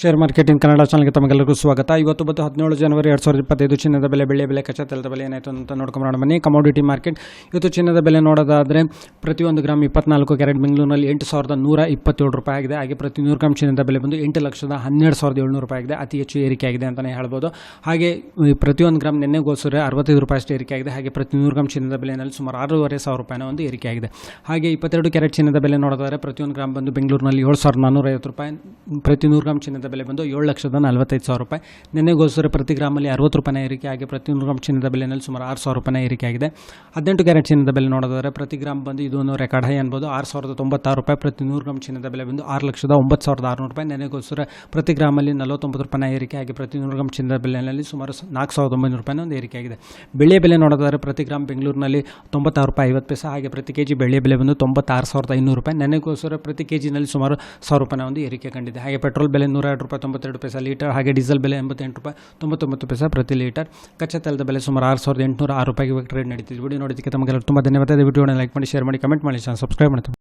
Share market in Kannada ಚಾನಲ್ಗೆ ತಮಗೆಲ್ಲರಿಗೂ ಸ್ವಾಗತ. ಇವತ್ತು ಬತ್ತು ಹದಿನೇಳು ಜನವರಿ ಎರಡು ಸಾವಿರದ ಇಪ್ಪತ್ತೈದು, ಚಿನ್ನದ ಬೆಲೆ ಬೆಳೆ ಬೆಲೆ, ಕಚ್ಚಾ ತೆಲದ ಬೆಲೆ ಏನಾಯಿತು ಅಂತ ನೋಡ್ಕೊಂಬರೋಣ ಬನ್ನಿ ಕಮೋಡಿಟಿ ಮಾರ್ಕೆಟ್ ಇವತ್ತು ಚಿನ್ನದ ಬೆಲೆ ನೋಡೋದಾದರೆ ಪ್ರತಿಯೊಂದು ಗ್ರಾಮ್ ಇಪ್ಪತ್ನಾಲ್ಕು ಕ್ಯಾರೆಟ್, ಬೆಂಗಳೂರಿನಲ್ಲಿ ಎಂಟು ಸಾವಿರದ ನೂರ ಇಪ್ಪತ್ತೇಳು ರೂಪಾಯಿ ಆಗಿದೆ. ಹಾಗೆ ಪ್ರತಿ ನೂರು ಗ್ರಾಮ್ ಚಿನ್ನದ ಬೆಲೆ ಬಂದು ಎಂಟು ಲಕ್ಷದ ಹನ್ನೆರಡು ಸಾವಿರದ ಏಳ್ನೂರು ರೂಪಾಯಿ ಆಗಿದೆ. ಅತಿ ಹೆಚ್ಚು ಏರಿಕೆ ಆಗಿದೆ ಅಂತಲೇ ಹೇಳ್ಬೋದು. ಹಾಗೆ ಪ್ರತಿಯೊಂದು ಗ್ರಾಮ್ ನಿನ್ನೆ ಗೋಸ್ಕರ ಅರವತ್ತೈದು ರೂಪಾಯಿ ಅಷ್ಟು ಏರಿಕೆ ಆಗಿದೆ. ಹಾಗೆ ಪ್ರತಿ ನೂರು ಗ್ರಾಮ್ ಚಿನ್ನದ ಬೆಲೆಯಲ್ಲಿ ಸುಮಾರು ಆರೂವರೆ ಸಾವಿರ ರೂಪಾಯಿನ ಒಂದು ಏರಿಕೆ ಆಗಿದೆ. ಹಾಗೆ ಇಪ್ಪತ್ತೆರಡು ಕ್ಯಾರೆಟ್ ಚಿನ್ನದ ಬೆಲೆ ನೋಡೋದಾದರೆ ಪ್ರತಿಯೊಂದು ಗ್ರಾಮ್ ಬಂದು ಬೆಂಗಳೂರಿನಲ್ಲಿ ಏಳು ಸಾವಿರದ ನಾನ್ನೂರೈವತ್ತು ರೂಪಾಯಿ. ಪ್ರತಿ ನೂರು ಗ್ರಾಮ್ ಚಿನ್ನದ ಬೆಲೆ ಬಂದು ಏಳು ಲಕ್ಷದ ನಲವತ್ತೈದು ಸಾವಿರ ರೂಪಾಯಿ. ನಿನ್ನೆಗೋಸ್ಕರ ಪ್ರತಿ ಗ್ರಾಮಲ್ಲಿ ಅರವತ್ತು ರೂಪಾಯಿ ಏರಿಕೆ ಆಗಿ ಪ್ರತಿ ನೂರು ಗ್ರಾಮ್ ಚಿನ್ನದ ಬೆಲೆಯಲ್ಲಿ ಸುಮಾರು ಆರು ಸಾವಿರ ರೂಪಾಯಿನ ಏರಿಕೆ ಆಗಿದೆ. ಹದಿನೆಂಟು ಕ್ಯಾರೆಟ್ ಚಿನ್ನದ ಬೆಲೆ ನೋಡೋದಾದರೆ ಪ್ರತಿ ಗ್ರಾಮ್ ಬಂದು ಇದು ಒಂದು ರೆಕಾರ್ಡ್ ಹೈ ಅನ್ಬೋದು. ಆರು ಸಾವಿರದ ತೊಂಬತ್ತಾರು ರೂಪಾಯಿ ಪ್ರತಿ ನೂರು ಗ್ರಾಮ್ ಚಿನ್ನದ ಬೆಲೆ ಬಂದು ಆರು ಲಕ್ಷದ ಒಂಬತ್ತು ಸಾವಿರದ ಆರುನೂರು ರೂಪಾಯಿ. ನೆನೆಗೋಸ್ಕರ ಪ್ರತಿ ಗ್ರಾಮಲ್ಲಿ ನಲವತ್ತೊಂಬತ್ತು ರೂಪಾಯಿ ಏರಿಕೆ ಆಗಿ ಪ್ರತಿ ನೂರು ಗ್ರಾಮ್ ಚಿನ್ನದ ಬೆಲೆಯಲ್ಲಿ ಸುಮಾರು ನಾಲ್ಕು ಸಾವಿರದ ಒಂಬೈನೂರು ರೂಪಾಯಿನ ಒಂದು ಏರಿಕೆ ಆಗಿದೆ. ಬೆಳೆ ಬೆಲೆ ನೋಡೋದಾದರೆ ಪ್ರತಿ ಗ್ರಾಮ್ ಬೆಂಗಳೂರಿನಲ್ಲಿ ತೊಂಬತ್ತಾರು ರೂಪಾಯಿ ಐವತ್ತು ಪೈಸೆ, ಹಾಗೆ ಪ್ರತಿ ಕೆ ಜಿ ಬೆಳೆ ಬೆಲೆ ಬಂದು ತೊಂಬತ್ತಾರು ಸಾವಿರದ ಐನೂರು ರೂಪಾಯಿ. ನೆನೆಗೋಸ್ಕರ ಪ್ರತಿ ಕೆ ಜಿನಲ್ಲಿ ಸುಮಾರು ಸಾವಿರ ರೂಪಾಯಿ ಒಂದು ಏರಿಕೆ ಕಂಡಿದೆ. ಹಾಗೆ ಪೆಟ್ರೋಲ್ ಬೆಲೆ ನೂರ ಎರಡು ರೂಪಾಯಿ ತೊಂಬತ್ತೆರಡು ಪೈಸೆ ಲೀಟರ್, ಹಾಗೆ ಡೀಸೆಲ್ ಬೆಲೆ ಎಂಬತ್ತೆಂಟು ರೂಪಾಯಿ ತೊಂಬತ್ತೊಂಬತ್ತು ಪೈಸೆ ಪ್ರತಿ ಲೀಟರ್. ಕಚ್ಚಾ ತೈಲದ ಬೆಲೆ ಸುಮಾರು ಆರು ಸಾವಿರದ ಎಂಟುನೂರ ಆರು ರೂಪಾಯಿಗೆ ಟ್ರೇಡ್ ನಡೀತಿದೆ. ವಿಡಿಯೋ ನೋಡೋದಕ್ಕೆ ತಮಗೆಲ್ಲ ತುಂಬ ಧನ್ಯವಾದ. ವಿಡಿಯೋನ ಲೈಕ್ ಮಾಡಿ ಶೇರ್ ಮಾಡಿ ಕಮೆಂಟ್ ಮಾಡಿ. ಸಬ್ಸ್ಕ್ರೈಬ್ ಮಾಡ್ತೀವಿ